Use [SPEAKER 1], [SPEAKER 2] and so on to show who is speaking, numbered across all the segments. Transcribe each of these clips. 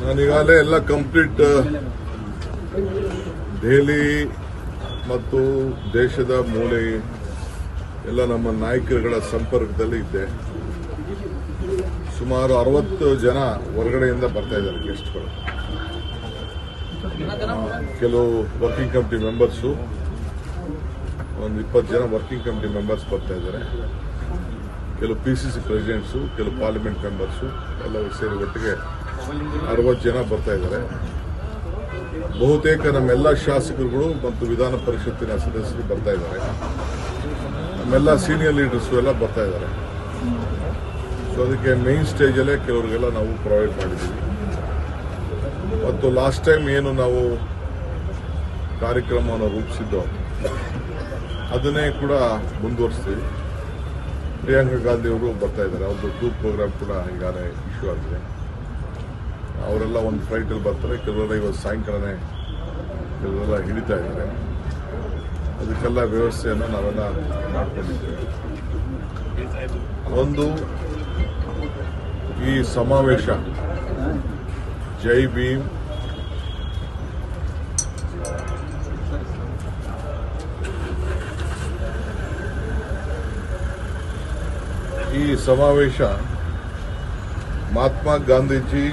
[SPEAKER 1] ನಾನೀಗಾಗಲೇ ಎಲ್ಲ ಕಂಪ್ಲೀಟ್ ದೆಹಲಿ ಮತ್ತು ದೇಶದ ಮೂಲೆ ಎಲ್ಲ ನಮ್ಮ ನಾಯಕರುಗಳ ಸಂಪರ್ಕದಲ್ಲಿ ಇದ್ದೆ. ಸುಮಾರು ಅರವತ್ತು ಜನ ಹೊರಗಡೆಯಿಂದ ಬರ್ತಾ ಇದ್ದಾರೆ ಗೆಸ್ಟ್ಗಳು ಕೆಲವು ವರ್ಕಿಂಗ್ ಕಮಿಟಿ ಮೆಂಬರ್ಸು ಒಂದು ಇಪ್ಪತ್ತು ಜನ ವರ್ಕಿಂಗ್ ಕಮಿಟಿ ಮೆಂಬರ್ಸ್ ಬರ್ತಾ ಇದ್ದಾರೆ. ಕೆಲವು ಪಿ ಸಿ ಸಿ ಪ್ರೆಸಿಡೆಂಟ್ಸು ಕೆಲವು ಪಾರ್ಲಿಮೆಂಟ್ ಮೆಂಬರ್ಸು ಎಲ್ಲವೂ ಸೇರಿ ಒಟ್ಟಿಗೆ ಅರವತ್ತು ಜನ ಬರ್ತಾ ಇದ್ದಾರೆ. ಬಹುತೇಕ ನಮ್ಮೆಲ್ಲ ಶಾಸಕರುಗಳು ಮತ್ತು ವಿಧಾನ ಪರಿಷತ್ತಿನ ಸದಸ್ಯರು ಬರ್ತಾ ಇದ್ದಾರೆ. ನಮ್ಮೆಲ್ಲ ಸೀನಿಯರ್ ಲೀಡರ್ಸು ಎಲ್ಲ ಬರ್ತಾ ಇದ್ದಾರೆ. ಸೊ ಅದಕ್ಕೆ ಮೇನ್ ಸ್ಟೇಜಲ್ಲೇ ಕೆಲವರಿಗೆಲ್ಲ ನಾವು ಪ್ರೊವೈಡ್ ಮಾಡಿದ್ದೀವಿ. ಮತ್ತು ಲಾಸ್ಟ್ ಟೈಮ್ ಏನು ನಾವು ಕಾರ್ಯಕ್ರಮವನ್ನು ರೂಪಿಸಿದ್ದೋ, ಅದನ್ನೇ ಕೂಡ ಮುಂದುವರಿಸ್ತೀವಿ. ಪ್ರಿಯಾಂಕಾ ಗಾಂಧಿ ಅವರು ಬರ್ತಾ ಇದ್ದಾರೆ. ಅವ್ರದ್ದು ಟೂರ್ ಪ್ರೋಗ್ರಾಮ್ ಕೂಡ ಈಗಾಗಲೇ ಇಶ್ಯೂ ಆಗಿದೆ. ಅವರೆಲ್ಲ ಒಂದು ಫ್ಲೈಟಲ್ಲಿ ಬರ್ತಾರೆ. ಕೆಲವರೆಲ್ಲ ಇವತ್ತು ಸಾಯಂಕಾಲನೇ ಕೆಲವರೆಲ್ಲ ಹಿಡಿತಾ ಇದ್ದಾರೆ. ಅದಕ್ಕೆಲ್ಲ ವ್ಯವಸ್ಥೆಯನ್ನು ನಾವೆಲ್ಲ ಮಾಡ್ಕೊಂಡಿದ್ದೇವೆ. ಒಂದು, ಈ ಸಮಾವೇಶ, ಜೈ ಭೀಮ್ ಈ ಸಮಾವೇಶ. ಮಹಾತ್ಮ ಗಾಂಧೀಜಿ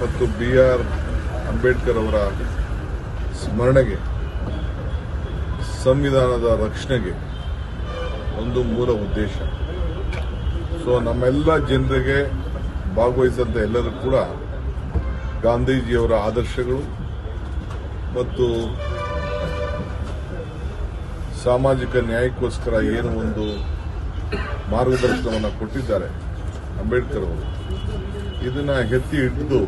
[SPEAKER 1] ಮತ್ತು ಬಿ ಆರ್ ಅಂಬೇಡ್ಕರ್ ಅವರ ಸ್ಮರಣೆಗೆ, ಸಂವಿಧಾನದ ರಕ್ಷಣೆಗೆ ಒಂದು ಮೂಲ ಉದ್ದೇಶ. ಸೊ ನಮ್ಮೆಲ್ಲ ಜನರಿಗೆ ಭಾಗವಹಿಸಿದಂಥ ಎಲ್ಲರೂ ಕೂಡ ಗಾಂಧೀಜಿಯವರ ಆದರ್ಶಗಳು ಮತ್ತು ಸಾಮಾಜಿಕ ನ್ಯಾಯಕ್ಕೋಸ್ಕರ ಏನು ಒಂದು ಮಾರ್ಗದರ್ಶನವನ್ನು ಕೊಟ್ಟಿದ್ದಾರೆ ಅಂಬೇಡ್ಕರ್ ಅವರು. ಇದನ್ನ ಎತ್ತಿ ಹಿಡಿದು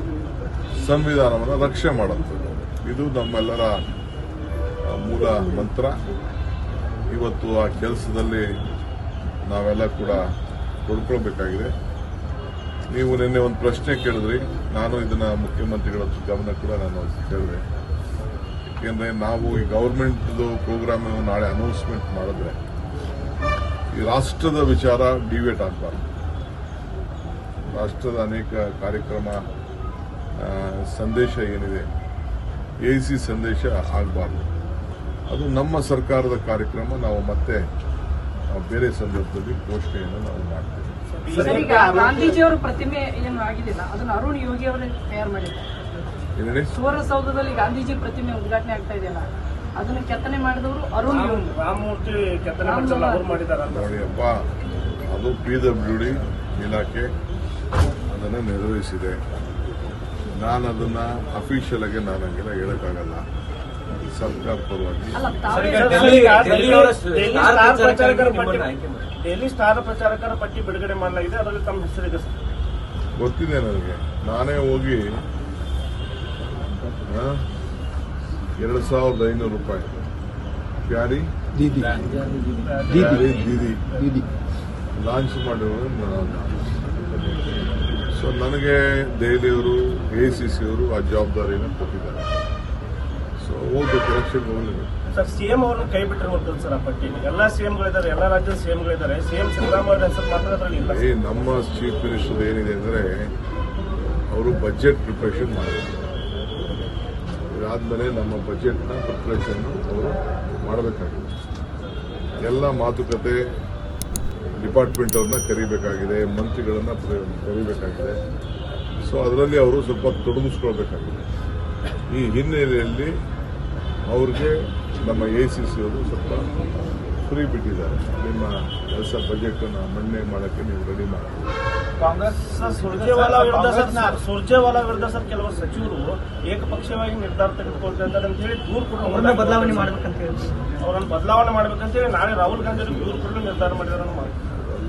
[SPEAKER 1] ಸಂವಿಧಾನವನ್ನು ರಕ್ಷೆ ಮಾಡುವಂಥದ್ದು ಇದು ನಮ್ಮೆಲ್ಲರ ಮೂಲ ಮಂತ್ರ. ಇವತ್ತು ಆ ಕೆಲಸದಲ್ಲಿ ನಾವೆಲ್ಲ ಕೂಡ ಕೊಡ್ಕೊಳ್ಬೇಕಾಗಿದೆ. ನೀವು ನಿನ್ನೆ ಒಂದು ಪ್ರಶ್ನೆ ಕೇಳಿದ್ರಿ. ನಾನು ಇದನ್ನ ಮುಖ್ಯಮಂತ್ರಿಗಳ ಗಮನ ಕೂಡ ನಾನು ಕೇಳಿದೆ. ಯಾಕೆಂದ್ರೆ ನಾವು ಈ ಗೌರ್ಮೆಂಟ್ದು ಪ್ರೋಗ್ರಾಮ್ ನಾಳೆ ಅನೌನ್ಸ್ಮೆಂಟ್ ಮಾಡಿದ್ರೆ ಈ ರಾಷ್ಟ್ರದ ವಿಚಾರ ಡಿವೇಟ್ ಆಗಬಾರ್ದು. ರಾಷ್ಟ್ರದ ಅನೇಕ ಕಾರ್ಯಕ್ರಮ ಸಂದೇಶ ಏನಿದೆ ಎ ಸಿ ಸಂದೇಶ ಆಗಬಾರ್ದು. ಅದು ನಮ್ಮ ಸರ್ಕಾರದ ಕಾರ್ಯಕ್ರಮ ನಾವು ಮತ್ತೆ ಬೇರೆ ಸಂದರ್ಭದಲ್ಲಿ ಘೋಷಣೆಯನ್ನು ನಾವು ಮಾಡ್ತೇವೆ.
[SPEAKER 2] ಗಾಂಧೀಜಿಯವರ ಪ್ರತಿಮೆ ಏನು ಆಗಿದಿಲ್ಲ ಅದನ್ನು ಅರುಣ್ ಯೋಗಿ ಅವರೇ ತಯಾರು ಮಾಡಿದ್ದಾರೆ. ಸುವರ್ಣಸೌಧದಲ್ಲಿ ಗಾಂಧೀಜಿ ಪ್ರತಿಮೆ ಉದ್ಘಾಟನೆ ಆಗ್ತಾ ಇದೆಯಲ್ಲ ಅದನ್ನ ಕೆತ್ತನೆ ಮಾಡಿದವರು ಅರುಣ್
[SPEAKER 3] ರಾಮಮೂರ್ತಿ ಕೆತ್ತನೆ ಮಾಡ್ಸಲ್ಲ ಅವ್ರು ಅಂತ.
[SPEAKER 1] ನೋಡಿ ಅಪ್ಪ ಅದು ಪಿ ಡಬ್ಲ್ಯೂ ಡಿ ಇಲಾಖೆ ಅದನ್ನು ನಿರ್ವಹಿಸಿದೆ. ನಾನು ಅದನ್ನ ಅಫಿಷಿಯಲ್ ಆಗಿ ನಾನು ಹಂಗೆಲ್ಲ ಹೇಳಕ್ಕಾಗಲ್ಲ. ಸರ್ಕಾರ ಪರವಾಗಿ.
[SPEAKER 4] ಡೆಲ್ಲಿ- ಸ್ಟಾರ್
[SPEAKER 3] ಪ್ರಚಾರಕರ ಪಟ್ಟಿ ಡೆಲ್ಲಿ ಸ್ಟಾರ್ ಪ್ರಚಾರಕರ ಪಟ್ಟಿ ಬಿಡುಗಡೆ ಮಾಡಲಾಗಿದೆ ಅದರಲ್ಲಿ ತಮ್ಮ ಹೆಸರಿದೆ ಸರ್.
[SPEAKER 1] ಗೊತ್ತಿದೆ ನನಗೆ. ನಾನೇ ಹೋಗಿ ಎರಡು ಸಾವಿರದ ಐನೂರು ರೂಪಾಯಿ. ಪ್ಯಾರಿ
[SPEAKER 5] ದೀದಿ
[SPEAKER 1] ದೀದಿ ದೀದಿ
[SPEAKER 5] ದೀದಿ
[SPEAKER 1] ಲಾಂಚ್ ಮಾಡಿರೋದು ಸೊ ನನಗೆ ದೆಹಲಿಯವರು ಎ ಸಿ ಸಿ ಅವರು ಆ ಜವಾಬ್ದಾರಿಯನ್ನು ಕೊಟ್ಟಿದ್ದಾರೆ. ಸೊ ಹೋಗ್ಬೇಕು ಎಲೆಕ್ಷನ್ಗೆ ಹೋಗಲಿಲ್ಲ
[SPEAKER 3] ಸರ್ ಸಿಎಂ ಅವರು ಕೈ ಬಿಟ್ಟಿರುವಂತದ್ದು ಸರ್ ಆ ಪಟ್ಟಿ. ಎಲ್ಲ ಸಿಎಂಗಳಿದ್ದಾರೆ ಎಲ್ಲ ರಾಜ್ಯದ ಸಿಎಂಗಳಿದ್ದಾರೆ ಸಿಎಂ ಸಿದ್ದರಾಮಯ್ಯ ಹೆಸರು ಮಾತ್ರ ಅದರಲ್ಲಿ
[SPEAKER 1] ನಮ್ಮ ಚೀಫ್ ಮಿನಿಸ್ಟರ್ ಏನಿದೆ ಅಂದರೆ ಅವರು ಬಜೆಟ್ ಪ್ರಿಪ್ರೇಷನ್ ಮಾಡಿದ್ದಾರೆ ಇದಾದ್ಮೇಲೆ ನಮ್ಮ ಬಜೆಟ್ನ ಪ್ರಿಪ್ರೇಷನ್ ಅವರು ಮಾಡಬೇಕಾಗಿದೆ. ಎಲ್ಲ ಮಾತುಕತೆ ಡಿಪಾರ್ಟ್ಮೆಂಟ್ ಅವ್ರನ್ನ ಕರಿಬೇಕಾಗಿದೆ, ಮಂತ್ರಿಗಳನ್ನ ಕರಿಬೇಕಾಗಿದೆ. ಸೊ ಅದರಲ್ಲಿ ಅವರು ಸ್ವಲ್ಪ ತೊಡಗಿಸ್ಕೊಳ್ಬೇಕಾಗಿದೆ. ಈ ಹಿನ್ನೆಲೆಯಲ್ಲಿ ಅವ್ರಿಗೆ ನಮ್ಮ ಎ ಸಿ ಸಿ ಅವರು ಸ್ವಲ್ಪ ಫ್ರೀ ಬಿಟ್ಟಿದ್ದಾರೆ. ನಿಮ್ಮ ಕೆಲಸ ಬಜೆಟನ್ನು ಮಂಡನೆ ಮಾಡೋಕ್ಕೆ ನೀವು ರೆಡಿ ಮಾಡಿ.
[SPEAKER 4] ಕಾಂಗ್ರೆಸ್
[SPEAKER 3] ಸರ್ ಸುರ್ಜೇವಾಲಾ ವಿರುದ್ಧ ಸರ್ ಸುರ್ಜೇವಾಲಾ ವಿರುದ್ಧ ಸರ್ ಕೆಲವರು ಸಚಿವರು ಏಕಪಕ್ಷವಾಗಿ ನಿರ್ಧಾರ ತೆಗೆದುಕೊಳ್ತಾರೆ ಅಂತ ಹೇಳಿ ದೂರು
[SPEAKER 4] ಅವ್ರನ್ನ
[SPEAKER 3] ಕೊಟ್ಟು
[SPEAKER 4] ಬದಲಾವಣೆ ಮಾಡ್ಬೇಕಂತ ಹೇಳಿ.
[SPEAKER 3] ಅವರನ್ನು ಬದಲಾವಣೆ ಮಾಡ್ಬೇಕಂತ ಹೇಳಿ ನಾಳೆ ರಾಹುಲ್ ಗಾಂಧಿ ಅವರು ದೂರು ಕೊಟ್ಟು ನಿರ್ಧಾರ ಮಾಡಿದಾರೆ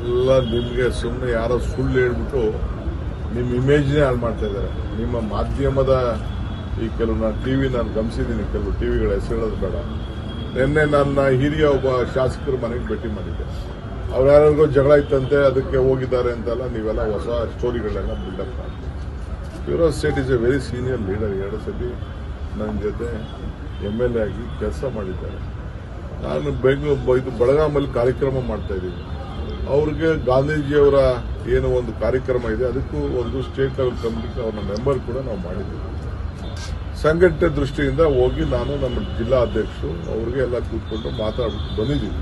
[SPEAKER 1] ಎಲ್ಲ ನಿಮಗೆ ಸುಮ್ಮನೆ ಯಾರೋ ಸುಳ್ಳು ಹೇಳ್ಬಿಟ್ಟು ನಿಮ್ಮ ಇಮೇಜ್ನೇ ಹಾಳು ಮಾಡ್ತಾ ಇದ್ದಾರೆ. ನಿಮ್ಮ ಮಾಧ್ಯಮದ ಈ ಕೆಲವು ನಾನು ಟಿವಿ ನಾನು ಗಮನಿಸಿದ್ದೀನಿ ಕೆಲವು ಟಿವಿಗಳ ಹೆಸರು ಹೇಳೋದು ಬೇಡ. ನಿನ್ನೆ ನನ್ನ ಹಿರಿಯ ಒಬ್ಬ ಶಾಸಕರು ಮನೆಗೆ ಭೇಟಿ ಮಾಡಿದ್ದೆ. ಅವ್ರು ಯಾರಿಗೂ ಜಗಳ ಇತ್ತಂತೆ, ಅದಕ್ಕೆ ಹೋಗಿದ್ದಾರೆ ಅಂತೆಲ್ಲ, ನೀವೆಲ್ಲ ಹೊಸ ಸ್ಟೋರಿಗಳನ್ನೆಲ್ಲ ಬಿಲ್ಡಪ್ ಮಾಡಿ. Yuvraj Sait is a very senior leader ಎರಡು ಸತಿ ನನ್ನ ಜೊತೆ ಎಂ ಎಲ್ ಎ ಆಗಿ ಕೆಲಸ ಮಾಡಿದ್ದಾರೆ. ನಾನು ಬೆಂಗಳೂರು ಇದು ಬೆಳಗಾಮಲ್ಲಿ ಕಾರ್ಯಕ್ರಮ ಮಾಡ್ತಾ ಇದ್ದೀನಿ. ಅವ್ರಿಗೆ ಗಾಂಧೀಜಿಯವರ ಏನು ಒಂದು ಕಾರ್ಯಕ್ರಮ ಇದೆ, ಅದಕ್ಕೂ ಒಂದು ಸ್ಟೇಟ್ ಲೆವೆಲ್ ಕಮಿಟಿಗೆ ಅವ್ರನ್ನ ಮೆಂಬರ್ ಕೂಡ ನಾವು ಮಾಡಿದ್ದೀವಿ. ಸಂಘಟನೆ ದೃಷ್ಟಿಯಿಂದ ಹೋಗಿ ನಾನು ನಮ್ಮ ಜಿಲ್ಲಾ ಅಧ್ಯಕ್ಷರು ಅವ್ರಿಗೆ ಎಲ್ಲ ಕೂತ್ಕೊಂಡು ಮಾತಾಡ್ಬಿಟ್ಟು ಬಂದಿದ್ದೀವಿ.